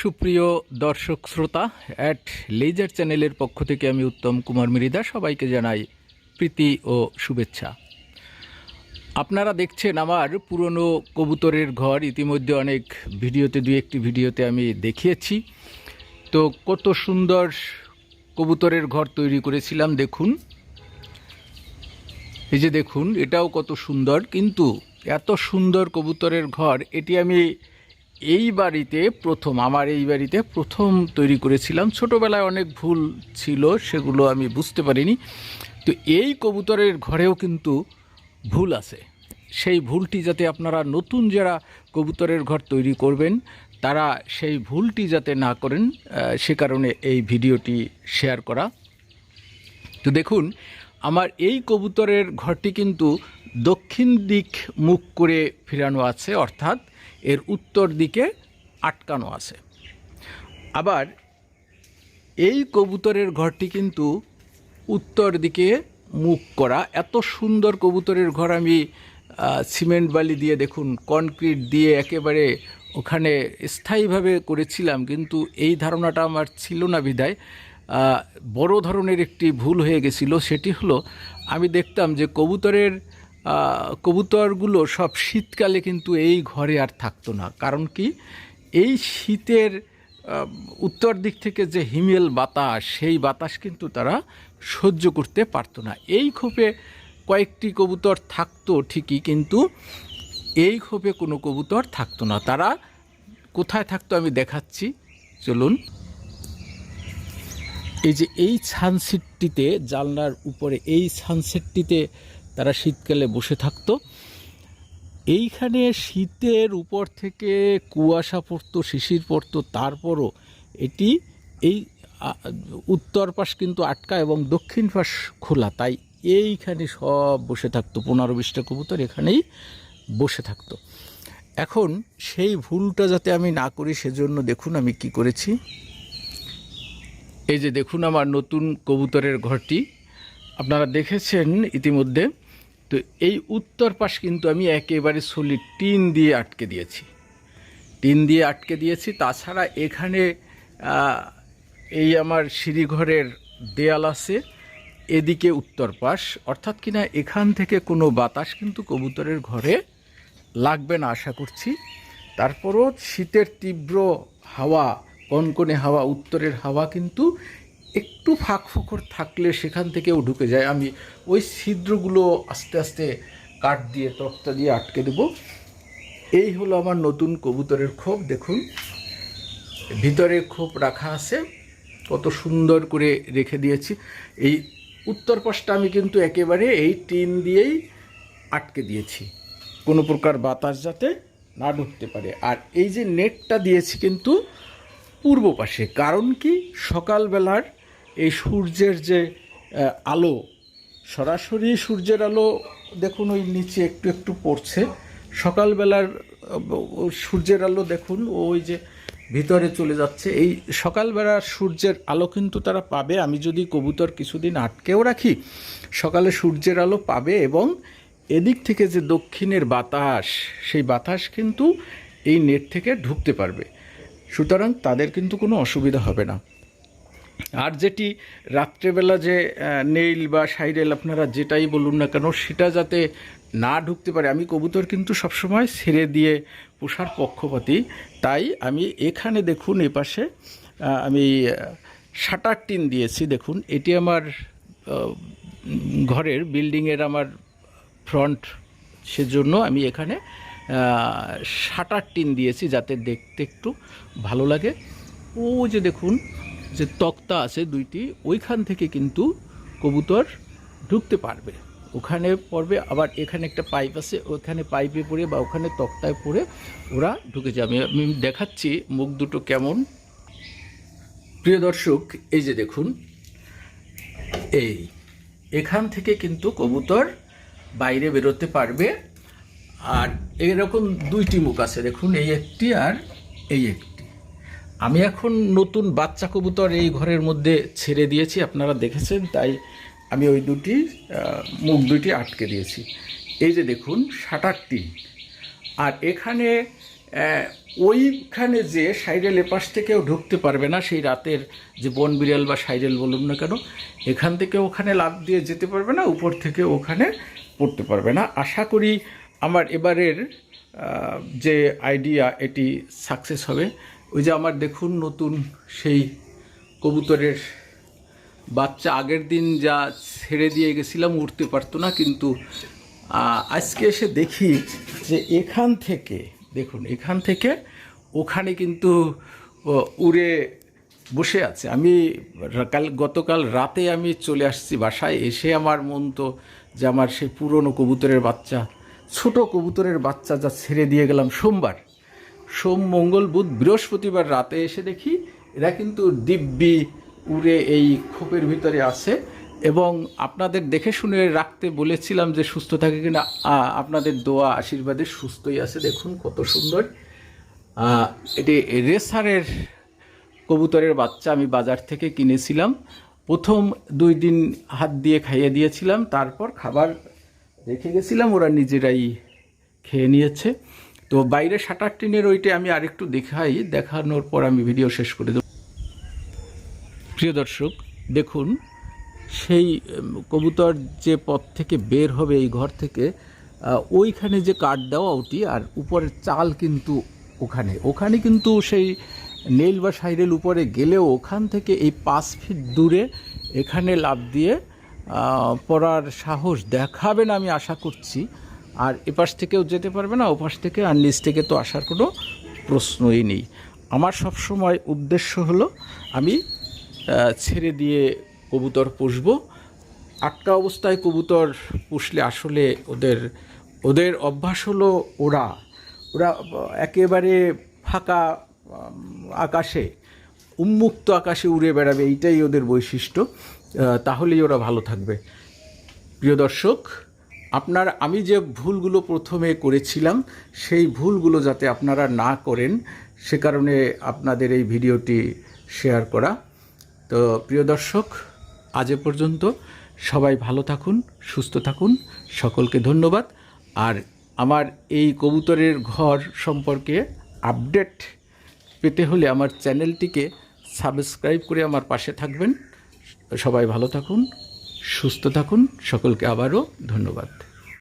সুপ্রিয় দর্শক শ্রোতা অ্যাট লেজার চ্যানেলের পক্ষ থেকে আমি উত্তম কুমার মৃদা সবাইকে জানাই প্রীতি ও শুভেচ্ছা। আপনারা দেখছেন আমার পুরনো কবুতরের ঘর, ইতিমধ্যে অনেক ভিডিওতে দু একটি ভিডিওতে আমি দেখিয়েছি। তো কত সুন্দর কবুতরের ঘর তৈরি করেছিলাম, দেখুন। এই যে দেখুন, এটাও কত সুন্দর, কিন্তু এত সুন্দর কবুতরের ঘর, এটি আমি এই বাড়িতে প্রথম, আমার এই বাড়িতে প্রথম তৈরি করেছিলাম। ছোটোবেলায় অনেক ভুল ছিল, সেগুলো আমি বুঝতে পারিনি। তো এই কবুতরের ঘরেও কিন্তু ভুল আছে। সেই ভুলটি যাতে আপনারা নতুন যারা কবুতরের ঘর তৈরি করবেন, তারা সেই ভুলটি যাতে না করেন সে কারণে এই ভিডিওটি শেয়ার করা। তো দেখুন আমার এই কবুতরের ঘরটি কিন্তু দক্ষিণ দিক মুখ করে ফিরানো আছে অর্থাৎ এর উত্তর দিকে আটকানো আছে। আবার এই কবুতরের ঘরটি কিন্তু উত্তর দিকে মুখ করা। এত সুন্দর কবুতরের ঘর আমি সিমেন্ট বালি দিয়ে দেখুন কনক্রিট দিয়ে একেবারে ওখানে স্থায়ীভাবে করেছিলাম কিন্তু এই ধারণাটা আমার ছিল না আহ, বড় ধরনের একটি ভুল হয়ে গেছিল, সেটি হলো আমি দেখতাম যে কবুতরের কবুতরগুলো সব শীতকালে কিন্তু এই ঘরে আর থাকতো না। কারণ কি? এই শীতের উত্তর দিক থেকে যে হিমেল বাতাস, সেই বাতাস কিন্তু তারা সহ্য করতে পারতো না। এই ক্ষোভে কয়েকটি কবুতর থাকতো ঠিকই, কিন্তু এই খোপে কোনো কবুতর থাকতো না। তারা কোথায় থাকতো আমি দেখাচ্ছি। চলুন। এই যে এই সানসেটটিতে জানলার উপরে এই সানসেটটিতে তারা শীতকালে বসে থাকতো। এইখানে শীতের উপর থেকে কুয়াশা পড়তো, শিশির পড়তো, তারপরও এটি এই উত্তর পাশ কিন্তু আটকা এবং দক্ষিণ পাশ খোলা। তাই এইখানে সব বসে থাকতো, পনেরো বিশটা কবুতর এখানেই বসে থাকতো। এখন সেই ভুলটা যাতে আমি না করি, সেজন্য দেখুন আমি কি করেছি। এই যে দেখুন আমার নতুন কবুতরের ঘরটি। আপনারা দেখেছেন ইতিমধ্যে। তো এই উত্তর পাশ কিন্তু আমি একেবারে সলিড টিন দিয়ে আটকে দিয়েছি। টিন দিয়ে আটকে দিয়েছি। তাছাড়া এখানে এই আমার সিঁড়িঘরের দেয়াল আছে। এদিকে উত্তর পাশ। অর্থাৎ কিনা এখান থেকে কোনো বাতাস কিন্তু কবুতরের ঘরে লাগবে না, আশা করছি। তারপরও শীতের তীব্র হাওয়া কনকনে হাওয়া, উত্তরের হাওয়া কিন্তু একটু ফাঁক ফোকর থাকলে সেখান থেকেও ঢুকে যায়। আমি ওই ছিদ্রগুলো আস্তে আস্তে কাঠ দিয়ে, তক্তা দিয়ে আটকে দেব। এই হলো আমার নতুন কবুতরের খোপ, দেখুন। ভিতরে খোপ রাখা আছে। কত সুন্দর করে রেখে দিয়েছি। এই উত্তর পাশটা আমি কিন্তু একেবারে এই টিন দিয়েই আটকে দিয়েছি। কোনো প্রকার বাতাস যাতে না ঢুকতে পারে। আর এই যে নেটটা দিয়েছি কিন্তু পূর্ব পাশে। কারণ কি? সকালবেলার এই সূর্যের যে আলো, সরাসরি সূর্যের আলো দেখুন ওই নিচে একটু একটু পড়ছে। সকালবেলার সূর্যের আলো দেখুন, ওই যে ভিতরে চলে যাচ্ছে। এই সকালবেলার সূর্যের আলো কিন্তু তারা পাবে। আমি যদি কবুতর কিছুদিন আটকেও রাখি, সকালে সূর্যের আলো পাবে এবং এদিক থেকে যে দক্ষিণের বাতাস, সেই বাতাস কিন্তু এই নেট থেকে ঢুকতে পারবে। সুতরাং তাদের কিন্তু কোনো অসুবিধা হবে না। আর যেটি রাত্রেবেলা যে নেইল বা সাইরেল আপনারা যেটাই বলুন না কেন সেটা যাতে না ঢুকতে পারে। আমি কবুতর কিন্তু সবসময় ছেড়ে দিয়ে পোষার পক্ষপাতী। তাই আমি এখানে দেখুন এ পাশে আহ, আমি শাটার টিন দিয়েছি দেখুন। এটি আমার ঘরের বিল্ডিংয়ের আমার ফ্রন্ট সেজন্য আমি এখানে শাটার টিন দিয়েছি যাতে দেখতে একটু ভালো লাগে। ও যে দেখুন, যে তক্তা আছে দুইটি, ওইখান থেকে কিন্তু কবুতর ঢুকতে পারবে। ওখানে পড়বে, আবার এখানে একটা পাইপ আছে, ওখানে পাইপে পড়ে বা ওখানে তক্তায় পড়ে ওরা ঢুকে যাবে। আমি দেখাচ্ছি মুখ দুটো কেমন। প্রিয় দর্শক, এই যে দেখুন, এই, এখান থেকে কিন্তু কবুতর বাইরে বেরোতে পারবে। আর এরকম দুইটি মুখ আছে, দেখুন, এই একটি আর এই একটি। আমি এখন নতুন বাচ্চা কবুতর এই ঘরের মধ্যে ছেড়ে দিয়েছি, আপনারা দেখেছেন, তাই আমি ওই দুটি মুখ দুইটি আটকে দিয়েছি। এই যে দেখুন টিন আর এখানে ওইখানে যে সাইডেল এপাশ থেকেও ঢুকতে পারবে না, সেই রাতের যে বন বিড়াল বা সাইডেল বলুন না কেন, এখান থেকে ওখানে লাভ দিয়ে যেতে পারবে না, উপর থেকে ওখানে পড়তে পারবে না। আশা করি আমার এবারের যে আইডিয়া এটি সাকসেস হবে, ওই যে আমার দেখুন নতুন সেই কবুতরের বাচ্চা, আগের দিন যা ছেড়ে দিয়ে গেছিলাম উঠতে পারতো না, কিন্তু আজকে এসে দেখি যে এখান থেকে, দেখুন, এখান থেকে ওখানে কিন্তু উড়ে বসে আছে। আমি কাল, গতকাল রাতে আমি চলে আসছি বাসায়, এসে আমার মন তো যে আমার সেই পুরনো কবুতরের বাচ্চা ছোট কবুতরের বাচ্চা যা ছেড়ে দিয়ে গেলাম সোমবার। সোম মঙ্গল বুধ বৃহস্পতিবার রাতে এসে দেখি এরা কিন্তু দিব্যি উড়ে এই খোপের ভিতরে আছে এবং আপনাদের দেখে শুনে রাখতে বলেছিলাম যে সুস্থ থাকে কিনা। আপনাদের দোয়া আশীর্বাদে সুস্থই আছে। দেখুন কত সুন্দর। এটি রেসারের কবুতরের বাচ্চা আমি বাজার থেকে কিনেছিলাম। প্রথম দুই দিন হাত দিয়ে খাইয়ে দিয়েছিলাম, তারপর খাবার রেখে গেছিলাম, ওরা নিজেরাই খেয়ে নিয়েছে। তো বাইরে শাটার টিনের ওইটা আমি আরেকটু দেখাই, দেখানোর পর আমি ভিডিও শেষ করে দেব। প্রিয় দর্শক, দেখুন, সেই কবুতর যে পথ থেকে বের হবে এই ঘর থেকে ওইখানে যে কাঠ দেওয়া ওটি আর উপরের চাল কিন্তু ওখানে। ওখানে কিন্তু সেই নেল বা সাইরেল উপরে গেলেও ওখান থেকে এই পাঁচ ফিট দূরে এখানে লাভ দিয়ে পড়ার সাহস দেখাবেন আমি আশা করছি। আর এপাশ থেকেও যেতে পারবে না, ওপাশ থেকে আর নিচ থেকে তো আসার কোনো প্রশ্নই নেই। আমার সবসময় উদ্দেশ্য হলো, আমি ছেড়ে দিয়ে কবুতর পুষব। আটকা অবস্থায় কবুতর পুষলে আসলে ওদের ওদের অভ্যাস হলো ওরা ওরা একেবারে ফাঁকা আকাশে, উন্মুক্ত আকাশে উড়ে বেড়াবে, এইটাই ওদের বৈশিষ্ট্য। তাহলেই ওরা ভালো থাকবে। প্রিয় দর্শক, আপনার আমি যে ভুলগুলো প্রথমে করেছিলাম, সেই ভুলগুলো যাতে আপনারা না করেন, সে কারণে আপনাদের এই ভিডিওটি শেয়ার করা। তো প্রিয় দর্শক, আজ পর্যন্ত সবাই ভালো থাকুন, সুস্থ থাকুন, সকলকে ধন্যবাদ। আর আমার এই কবুতরের ঘর সম্পর্কে আপডেট পেতে হলে আমার চ্যানেলটিকে সাবস্ক্রাইব করে আমার পাশে থাকবেন। সবাই ভালো থাকুন সুস্থ থাকুন সকলকে আবারও ধন্যবাদ।